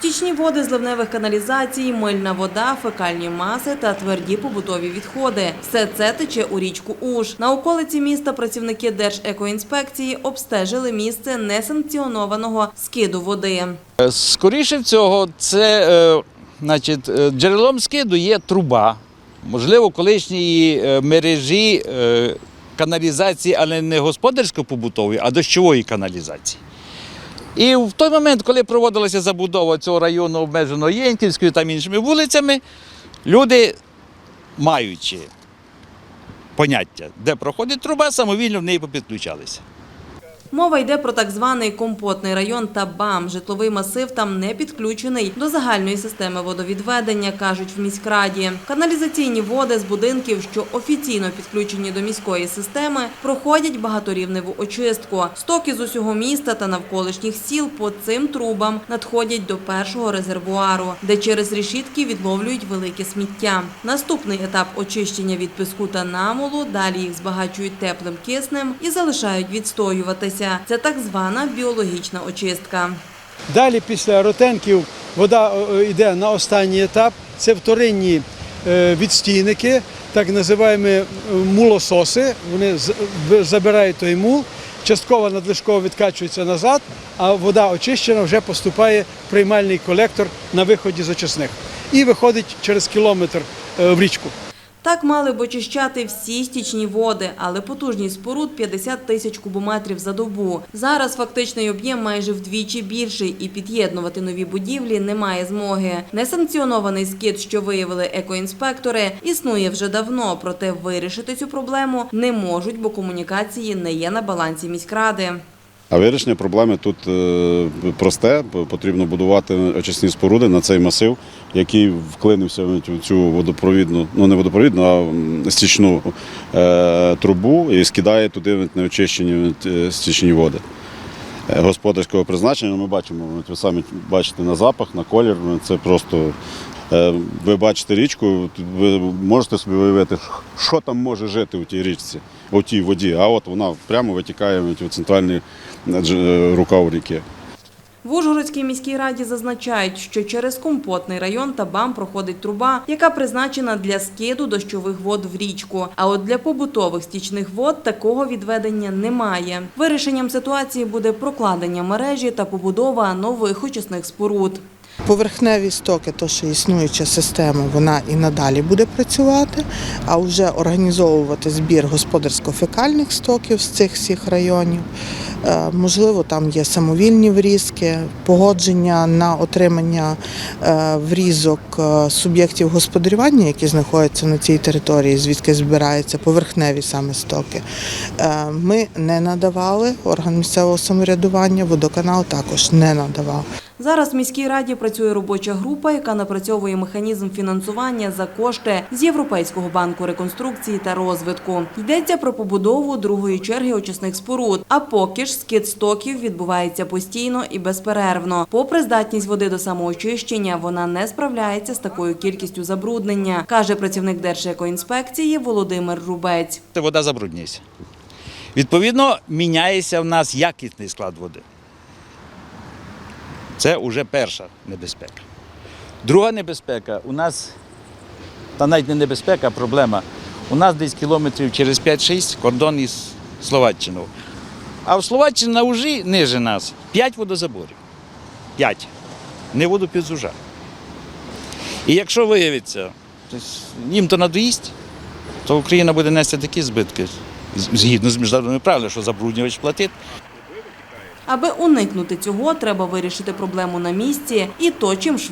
Стічні води зливневих каналізацій, мильна вода, фекальні маси та тверді побутові відходи. Все це тече у річку Уж. На околиці міста працівники Держекоінспекції обстежили місце несанкціонованого скиду води. Е, Скоріше всього, це е, значить, е, джерелом скиду є труба, можливо, колишньої мережі каналізації, але не господарсько-побутової, а дощової каналізації. І в той момент, коли проводилася забудова цього району обмежено Єнківською та іншими вулицями, люди, маючи поняття, де проходить труба, самовільно в неї попідключалися. Мова йде про так званий компотний район та БАМ. Житловий масив там не підключений до загальної системи водовідведення, кажуть в міськраді. Каналізаційні води з будинків, що офіційно підключені до міської системи, проходять багаторівневу очистку. Стоки з усього міста та навколишніх сіл по цим трубам надходять до першого резервуару, де через решітки відловлюють велике сміття. Наступний етап очищення від піску та намолу. Далі їх збагачують теплим киснем і залишають відстоюватися. Це так звана біологічна очистка. Далі після ротенків вода е, йде на останній етап. Це вторинні е, відстійники, так називаємо е, мулососи. Вони забирають той мул, частково надлишково відкачується назад, а вода очищена вже поступає в приймальний колектор на виході з очисних і виходить через кілометр е, в річку. Так мали б очищати всі стічні води, але потужність споруд 50 тисяч кубометрів за добу. Зараз фактичний об'єм майже вдвічі більший, і під'єднувати нові будівлі немає змоги. Несанкціонований скид, що виявили екоінспектори, існує вже давно, проте вирішити цю проблему не можуть, бо комунікації не є на балансі міськради. А вирішення проблеми тут е, просте. Потрібно будувати очисні споруди на цей масив, який вклинився в цю водопровідну, ну не водопровідну, а стічну е, трубу і скидає туди неочищені е, стічні води. Господарського призначення ми бачимо, ви самі бачите на запах, на колір. Це просто ви бачите річку, ви можете собі уявити, що там може жити у тій річці, у тій воді. А от вона прямо витікає в центральний е, рукав ріки. В Ужгородській міській раді зазначають, що через компотний район та БАМ проходить труба, яка призначена для скиду дощових вод в річку. А от для побутових стічних вод такого відведення немає. Вирішенням ситуації буде прокладення мережі та побудова нових очисних споруд. Поверхневі стоки, то що існуюча система, вона і надалі буде працювати, а вже організовувати збір господарсько-фекальних стоків з цих всіх районів. Е, Можливо, там є самовільні врізки, погодження на отримання е, врізок е, суб'єктів господарювання, які знаходяться на цій території, звідки збираються поверхневі саме стоки. Ми не надавали орган місцевого самоврядування, водоканал також не надавав. Зараз в міській раді працює робоча група, яка напрацьовує механізм фінансування за кошти з Європейського банку реконструкції та розвитку. Йдеться про побудову другої черги очисних споруд. А поки ж скид стоків відбувається постійно і безперервно. Попри здатність води до самоочищення, вона не справляється з такою кількістю забруднення, каже працівник Держекоінспекції Володимир Рубець. Та вода забруднюється. Відповідно, міняється в нас якісний склад води. Це вже перша небезпека. Друга небезпека у нас, та навіть не небезпека, а проблема. У нас десь кілометрів через 5-6 кордон із Словаччиною. А в Словаччині на Ужі ниже нас 5 водозаборів. 5. Не воду підзужа. І якщо виявиться, тобто їм то надоїсть, то Україна буде нести такі збитки згідно з міжнародними правилами, що забруднювач платить. Аби уникнути цього, треба вирішити проблему на місці, і то чим швидше.